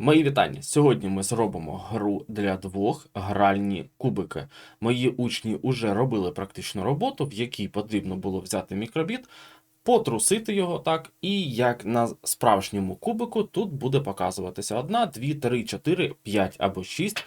Мої вітання. Сьогодні ми зробимо гру для двох гральні кубики. Мої учні вже робили практичну роботу, в якій потрібно було взяти мікробіт, потрусити його так, і як на справжньому кубику тут буде показуватися одна, дві, три, чотири, п'ять або шість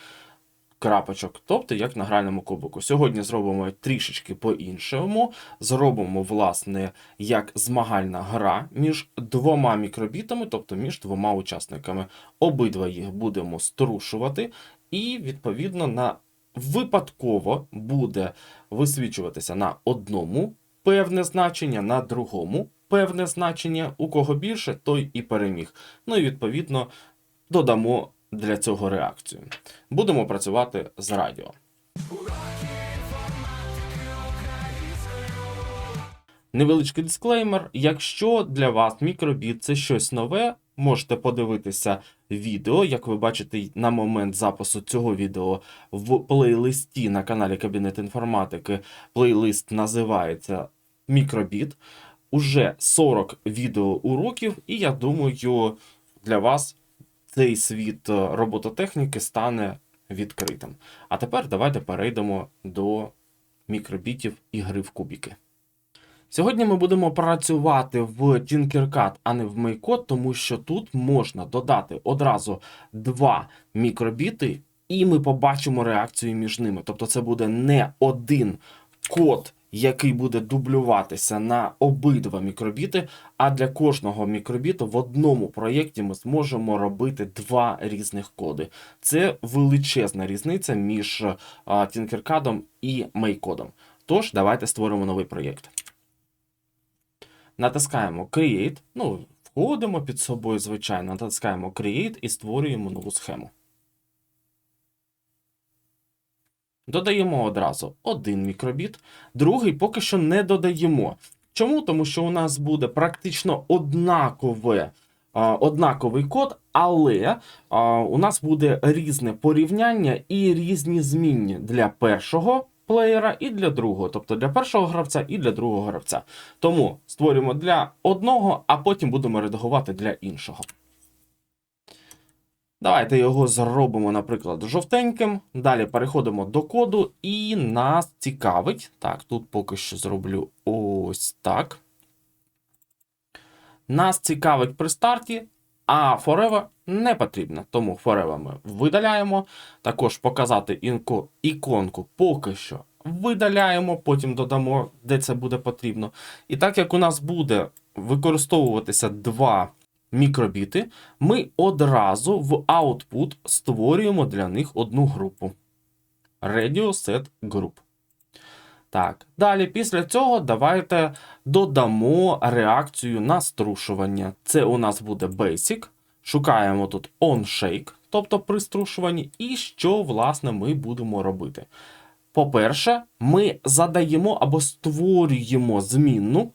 крапочок, тобто як на гральному кубику. Сьогодні зробимо трішечки по-іншому. Зробимо, власне, як змагальна гра між двома мікробітами, тобто між двома учасниками. Обидва їх будемо струшувати, і, відповідно, на випадково буде висвічуватися на одному певне значення, на другому певне значення. У кого більше, той і переміг. Ну і відповідно додамо для цього реакцію. Будемо працювати з радіо. Невеличкий дисклеймер. Якщо для вас мікробіт це щось нове, можете подивитися відео, як ви бачите на момент запису цього відео в плейлисті на каналі Кабінет інформатики. Плейлист називається Мікробіт. Уже 40 відеоуроків, і я думаю, для вас цей світ е, робототехніки стане відкритим. А тепер давайте перейдемо до мікробітів і гри в кубіки. Сьогодні ми будемо працювати в Tinkercad, а не в MakeCode, тому що тут можна додати одразу два мікробіти, і ми побачимо реакцію між ними. Тобто це буде не один код, який буде дублюватися на обидва мікробіти, а для кожного мікробіту в одному проєкті ми зможемо робити два різних коди. Це величезна різниця між а, Tinkercad і MakeCode. Тож, давайте створимо новий проєкт. Натискаємо Create, ну, входимо під собою, звичайно, натискаємо Create і створюємо нову схему. Додаємо одразу один мікробіт, другий поки що не додаємо. Чому? Тому що у нас буде практично однакове, однаковий код, але у нас буде різне порівняння і різні змінні для першого плеєра і для другого, тобто для першого гравця і для другого гравця. Тому створюємо для одного, а потім будемо редагувати для іншого. Давайте його зробимо, наприклад, жовтеньким. Далі переходимо до коду, і нас цікавить. Так, тут поки що зроблю ось так. Нас цікавить при старті, а forever не потрібно. Тому forever ми видаляємо. Також показати інко, іконку поки що видаляємо, потім додамо, де це буде потрібно. І так як у нас буде використовуватися два мікробіти, ми одразу в output створюємо для них одну групу. Radio Set Group. Так, далі, після цього давайте додамо реакцію на струшування. Це у нас буде Basic. Шукаємо тут OnShake, тобто при струшуванні, і що, власне, ми будемо робити. По-перше, ми задаємо або створюємо змінну.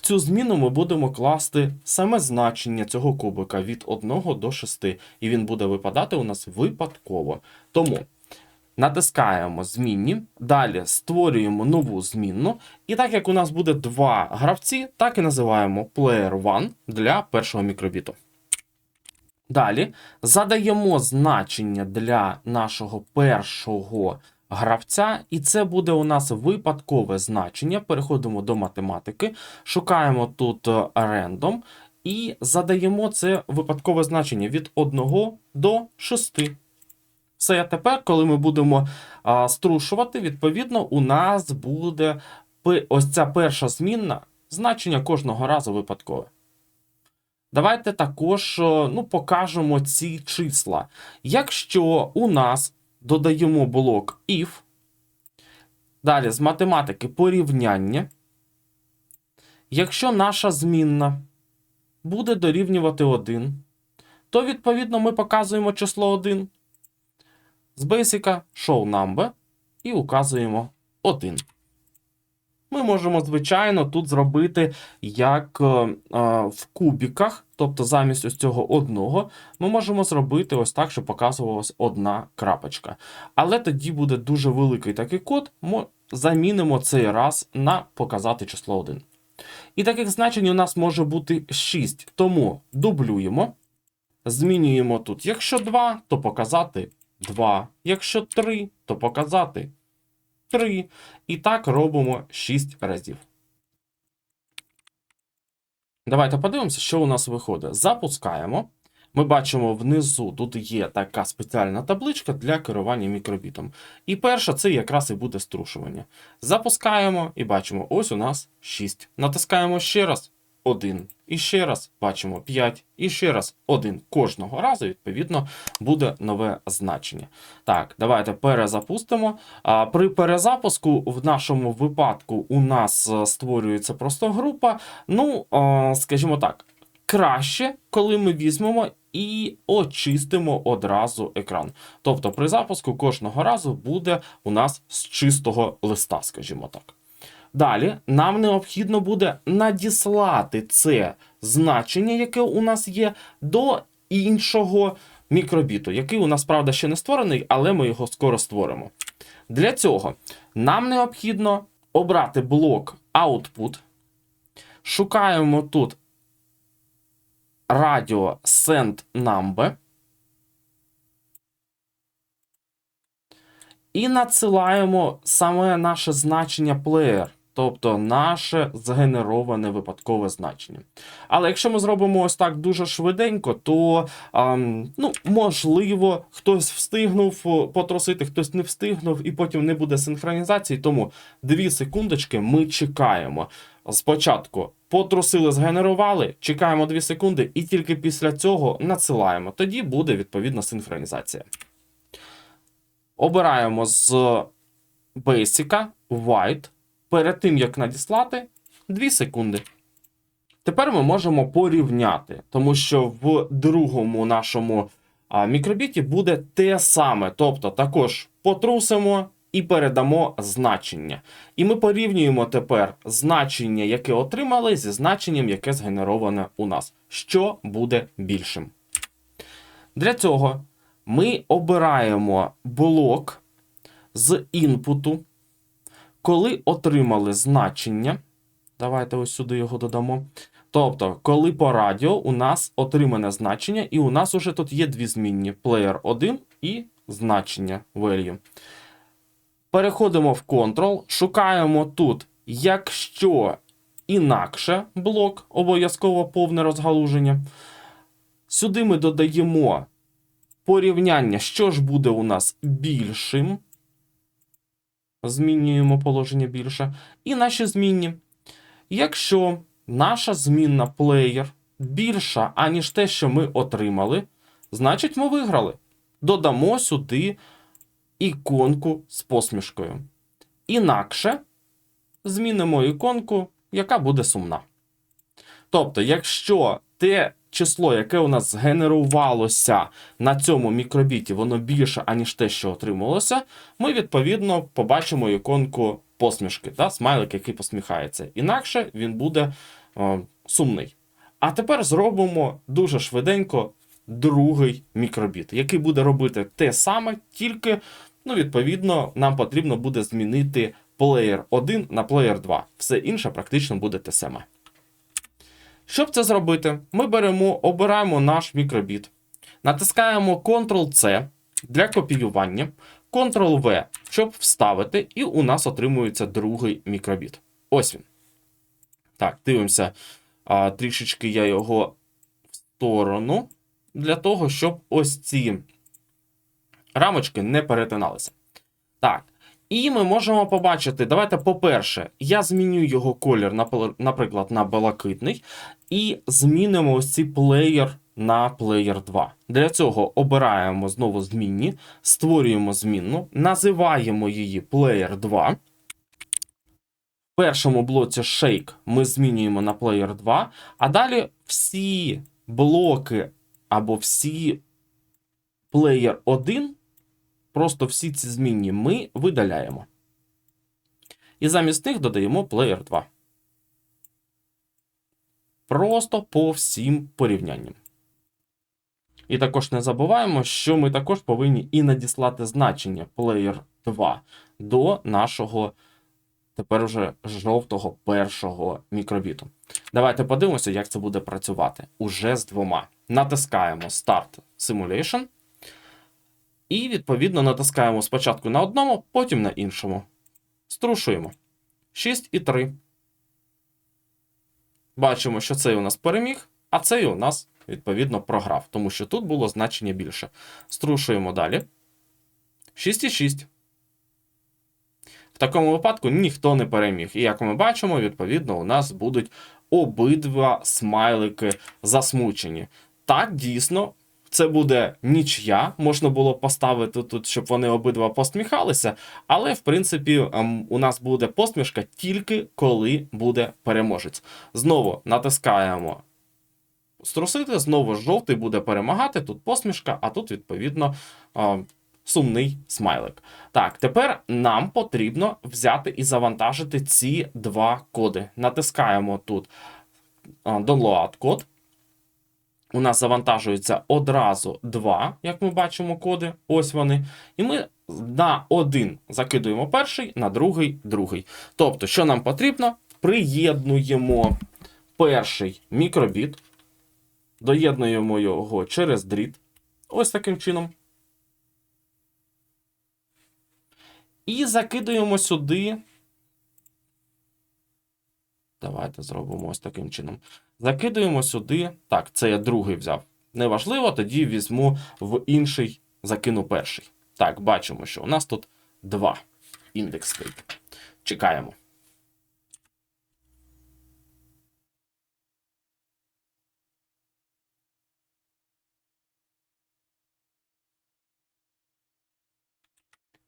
Цю зміну ми будемо класти саме значення цього кубика від 1 до 6, і він буде випадати у нас випадково. Тому натискаємо змінні, далі створюємо нову змінну. І так як у нас буде два гравці, так і називаємо player 1 для першого мікробіту. Далі задаємо значення для нашого першого гравця, і це буде у нас випадкове значення. Переходимо до математики, шукаємо тут е, random і задаємо це випадкове значення від 1 до 6. Все, тепер, коли ми будемо а, струшувати, відповідно, у нас буде ось ця перша змінна значення кожного разу випадкове. Давайте також е, ну, покажемо ці числа. Якщо у нас додаємо блок if, далі з математики порівняння, якщо наша змінна буде дорівнювати 1, то відповідно ми показуємо число 1. З Basic show number і указуємо 1. Ми можемо, звичайно, тут зробити як е, е, в кубіках, тобто замість ось цього одного, ми можемо зробити ось так, щоб показувалась одна крапочка. Але тоді буде дуже великий такий код, ми замінимо цей раз на показати число 1. І таких значень у нас може бути 6, тому дублюємо. Змінюємо тут. Якщо 2, то показати 2. Якщо 3, то показати 3. І так робимо 6 разів. Давайте подивимося, що у нас виходить. Запускаємо. Ми бачимо внизу тут є така спеціальна табличка для керування мікробітом. І перша це якраз і буде струшування. Запускаємо і бачимо, ось у нас 6. Натискаємо ще раз 1. І ще раз бачимо 5. І ще раз 1. Кожного разу, відповідно, буде нове значення. Так, давайте перезапустимо. А, При перезапуску в нашому випадку у нас е, створюється просто група. Ну, а, скажімо так, краще, коли ми візьмемо і очистимо одразу екран. Тобто при запуску кожного разу буде у нас з чистого листа, скажімо так. Далі нам необхідно буде надіслати це значення, яке у нас є, до іншого мікробіту, який у нас, правда, ще не створений, але ми його скоро створимо. Для цього нам необхідно обрати блок Output. Шукаємо тут радіо Send Number. І надсилаємо саме наше значення player, тобто наше згенероване випадкове значення. Але якщо ми зробимо ось так дуже швиденько, то ем, ну, можливо хтось встигнув о, потрусити, хтось не встигнув, і потім не буде синхронізації. Тому дві секундочки ми чекаємо. Спочатку потрусили, згенерували, чекаємо 2 секунди, і тільки після цього надсилаємо. Тоді буде відповідна синхронізація. Обираємо з Basic, White. Перед тим, як надіслати, 2 секунди. Тепер ми можемо порівняти, тому що в другому нашому мікробіті буде те саме. Тобто також потрусимо і передамо значення. І ми порівнюємо тепер значення, яке отримали, зі значенням, яке згенероване у нас. Що буде більшим? Для цього ми обираємо блок з інпуту, коли отримали значення. Давайте ось сюди його додамо. Тобто, коли по радіо у нас отримане значення, і у нас уже тут є дві змінні: player 1 і значення value. Переходимо в Ctrl, шукаємо тут, якщо інакше блок, обов'язково повне розгалуження. Сюди ми додаємо порівняння, що ж буде у нас більшим. Змінюємо положення більше. І наші змінні. Якщо наша змінна плеєр більша, аніж те, що ми отримали, значить ми виграли. Додамо сюди іконку з посмішкою. Інакше змінимо іконку, яка буде сумна. Тобто, якщо те число, яке у нас згенерувалося на цьому мікробіті, воно більше, аніж те, що отрималося, ми відповідно побачимо іконку посмішки, та, смайлик, який посміхається. Інакше він буде е, сумний. А тепер зробимо дуже швиденько другий мікробіт, який буде робити те саме, тільки, ну, відповідно, нам потрібно буде змінити плеєр 1 на плеєр 2. Все інше практично буде те саме. Щоб це зробити, ми беремо, обираємо наш мікробіт, натискаємо Ctrl-C для копіювання, Ctrl-V, щоб вставити, і у нас отримується другий мікробіт. Ось він. Так, дивимося. А, трішечки я його в сторону, для того, щоб ось ці рамочки не перетиналися. Так. І ми можемо побачити, давайте, по-перше, я зміню його колір, наприклад, на блакитний, і змінимо ось цей плеєр на плеєр 2. Для цього обираємо знову змінні, створюємо змінну, називаємо її плеєр 2. В першому блоці Shake ми змінюємо на плеєр 2, а далі всі блоки або всі плеєр 1 Просто всі ці змінні ми видаляємо. І замість них додаємо Player 2. Просто по всім порівнянням. І також не забуваємо, що ми також повинні і надіслати значення Player 2 до нашого тепер уже жовтого першого мікробіту. Давайте подивимося, як це буде працювати уже з двома. натискаємо Start Simulation. І, відповідно, натискаємо спочатку на одному, потім на іншому. Струшуємо. 6 і 3. Бачимо, що цей у нас переміг, а цей у нас, відповідно, програв, тому що тут було значення більше. Струшуємо далі. 6 і 6. В такому випадку ніхто не переміг. І як ми бачимо, відповідно, у нас будуть обидва смайлики засмучені. Так, дійсно, це буде нічия. Можна було поставити тут, щоб вони обидва посміхалися. Але, в принципі, ем, у нас буде посмішка тільки коли буде переможець. Знову натискаємо струсити, знову жовтий буде перемагати. Тут посмішка, а тут, відповідно, ем, сумний смайлик. Так, тепер нам потрібно взяти і завантажити ці два коди. Натискаємо тут а, Download код. У нас завантажується одразу два, як ми бачимо, коди. Ось вони. І ми на один закидуємо перший, на другий другий. Тобто, що нам потрібно? Приєднуємо перший мікробіт, доєднуємо його через дріт. Ось таким чином. І закидуємо сюди. Давайте зробимо ось таким чином. Закидуємо сюди. Так, це я другий взяв. Неважливо, тоді візьму в інший, закину перший. Так, бачимо, що у нас тут два індекс стоїть. Чекаємо.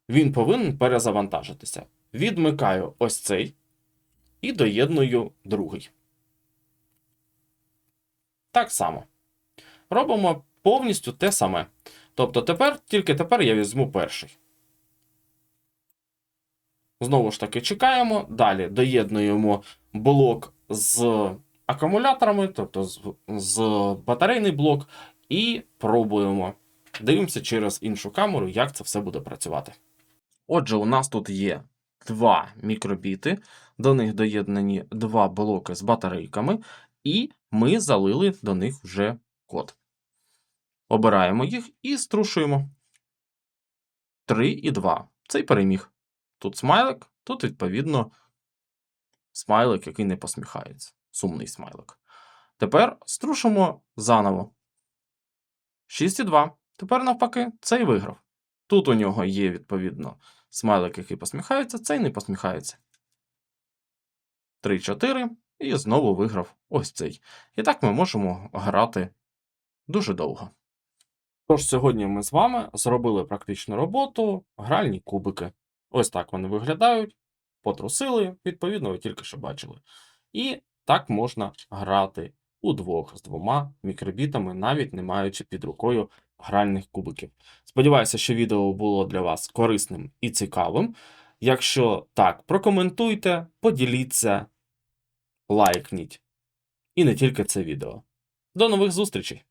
Він повинен перезавантажитися. Відмикаю ось цей і доєдную другий. Так само. Робимо повністю те саме. Тобто тепер, тільки тепер я візьму перший. Знову ж таки, чекаємо. Далі доєднуємо блок з акумуляторами, тобто з, з батарейний блок, і пробуємо. Дивимося через іншу камеру, як це все буде працювати. Отже, у нас тут є два мікробіти, до них доєднані два блоки з батарейками, і ми залили до них вже код. Обираємо їх і струшуємо. 3 і 2. Цей переміг. Тут смайлик, тут, відповідно, смайлик, який не посміхається. Сумний смайлик. Тепер струшимо заново. 6 і 2. Тепер, навпаки, цей виграв. Тут у нього є, відповідно, смайлик, який посміхається, цей не посміхається. 3-4. І знову виграв ось цей. І так ми можемо грати дуже довго. Тож, сьогодні ми з вами зробили практичну роботу, гральні кубики. Ось так вони виглядають. Потрусили, відповідно, ви тільки що бачили. І так можна грати удвох з двома мікробітами, навіть не маючи під рукою гральних кубиків. Сподіваюся, що відео було для вас корисним і цікавим. Якщо так, прокоментуйте, поділіться, лайкніть. І не тільки це відео. До нових зустрічей!